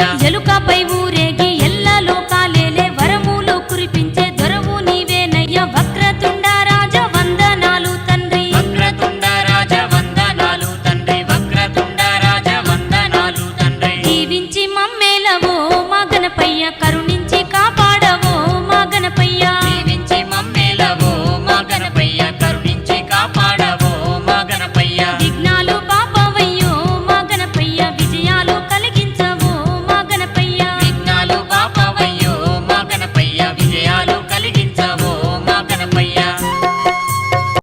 ఎలుకపై ఊరేగి ఎల్ల లోకాలేలే వరములో కురిపించే దొరవు నీవేనయ్య. వక్రతుండ రాజ వందనాలు తండ్రి. వక్రతుండ రాజ వందనాలు తండ్రి. వక్రతుండ రాజ వందనాలు తండ్రి. దీవించి మమ్మేలవో మా గణపయ్య కరుణి